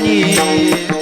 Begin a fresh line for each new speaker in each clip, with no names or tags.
に。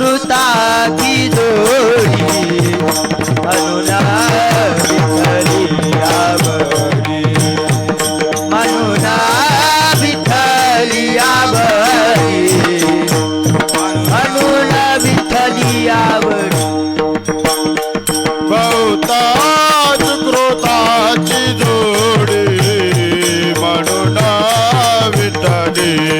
अमृता की जोडी अनुना विठली आवडी अनुना विठली आवडी अनुना विठली आवडी
बहुताच क्रोताची जोडी म्हणून विठली